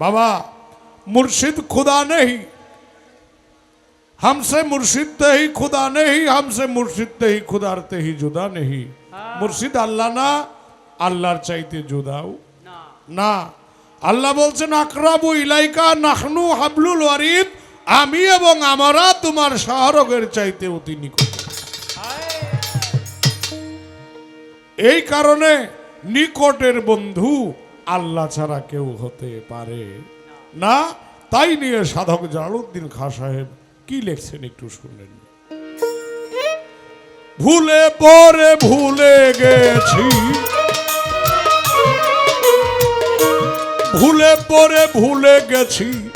बाबा मुर्शिद खुदा नहीं हमसे मुर्शिद ते ही खुदा नहीं हमसे मुर्शिद ते ही खुदारते ही जुदा नहीं মুর্শিদ আল্লাহ না আল্লাহর চাইতে জুদাও না না আল্লাহ বলছেন আকরাবু ইলাইকা নাহনু হাবলুল ওয়ারিদ আমি এবং আমরা তোমার শাহরগের চাইতে অতি নিকট এই কারণে নিকটের বন্ধু আল্লাহ ছাড়া কেউ হতে পারে। না, তাই নিয়ে সাধক জালালউদ্দিন খা সাহেব কি লিখছেন একটু শুনলেন। ভুলে পরে ভুলে গেছি। ভুলে পরে ভুলে গেছি।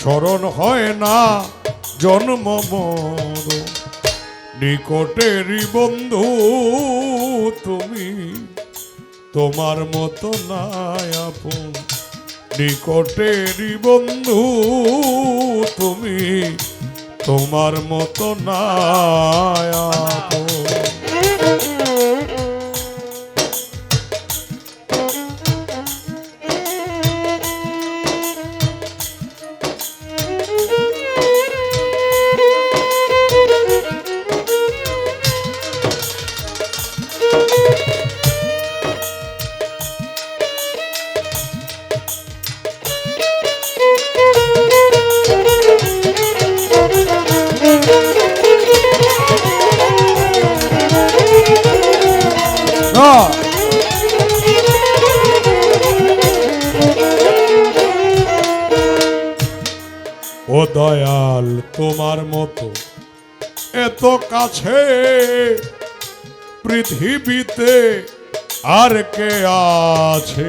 স্মরণ হয় না জন্ম নিকটেরই বন্ধু তুমি। তোমার মতো নাই আপন। নিকটেরই বন্ধু তুমি তোমার মতো নাই আপন। ও দয়াল তোমার মতো এত কাছে পৃথিবীতে আর কে আছে?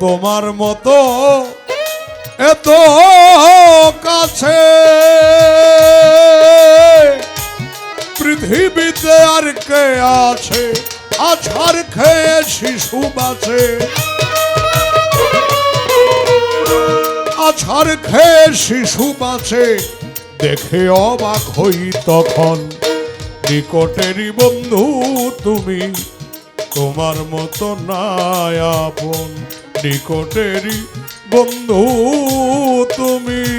তোমার মতো আছে আছার খেয়ে শিশু বাঁচে। আছার খেয়ে শিশু বাঁচে, দেখে অবাক হই তখন। নিকটেরই বন্ধু তুমি, তোমার মতো নাই আপন নিকটেরই বন্ধু তুমি।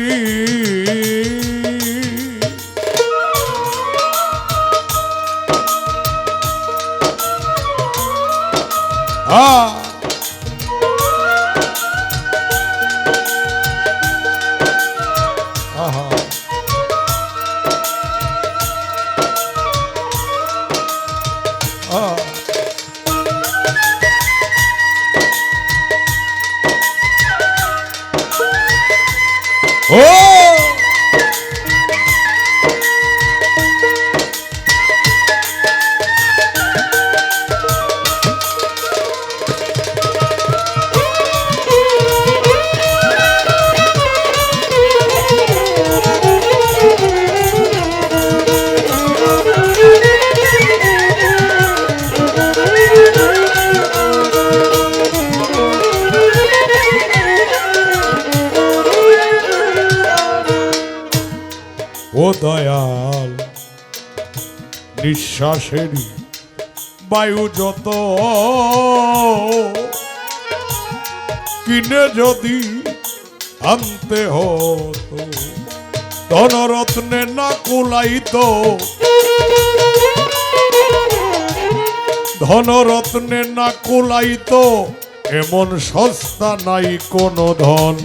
নিঃশ্বাসেরই বায়ু যত, কিনে যদি আনতে হতো, ধনরত্নে না কুলাইত, ধনরত্নে না কুলাইত, এমন সস্তা নাই কোনো ধন।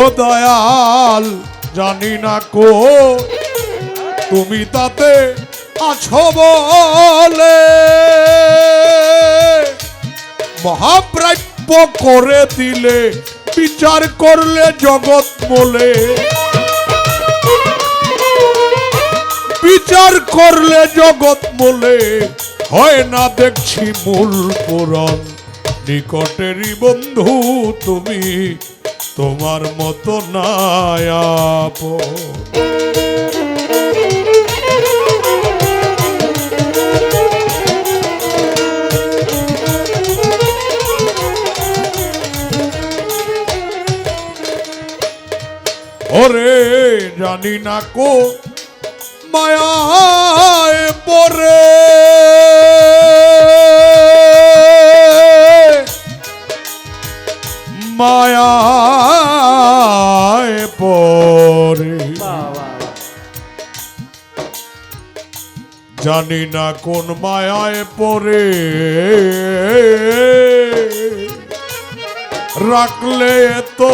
ও দয়াল, জানি না কো, তুমি তাতে আছো বলে। মহাপ্রাপ্য করে দিলে, বিচার করলে জগৎ বলে। বিচার করলে জগৎ বলে। হয় না দেখছি মূল পুরন নিকটেরই বন্ধু তুমি। তোমার মতো নায়াপ ওরে জানি না কো মায়ায় পরে মায়ায় জানি না কোন মায়ায় পরে রাখলে তো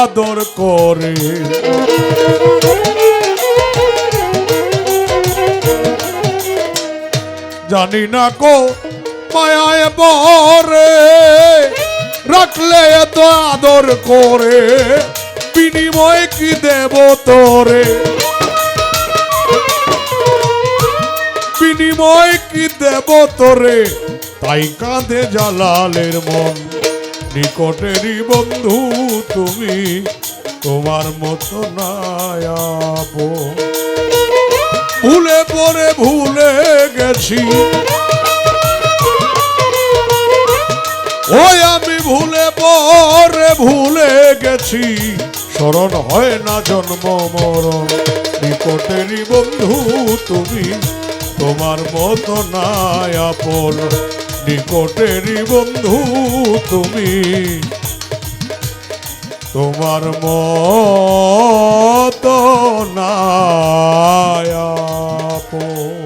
আদর করে। জানি না কো মায়ায় পরে রাখলে তো আদর করে। বিনিময় কি দেব তোরে? বিনিময় কি দেব তোরে? তাই কাঁধে জালালের মন। নিকটেরই বন্ধু তুমি, তোমার মতো নায়াব ভুলে পরে ভুলে গেছি। ওই আমি ভুলে পরে ভুলে গেছি। স্মরণ হয় না জন্ম মরণ। নিকটেরই বন্ধু তুমি, তোমার মতো নাই আপন। নিকটেরই বন্ধু তুমি, তোমার মতো নাই আপন।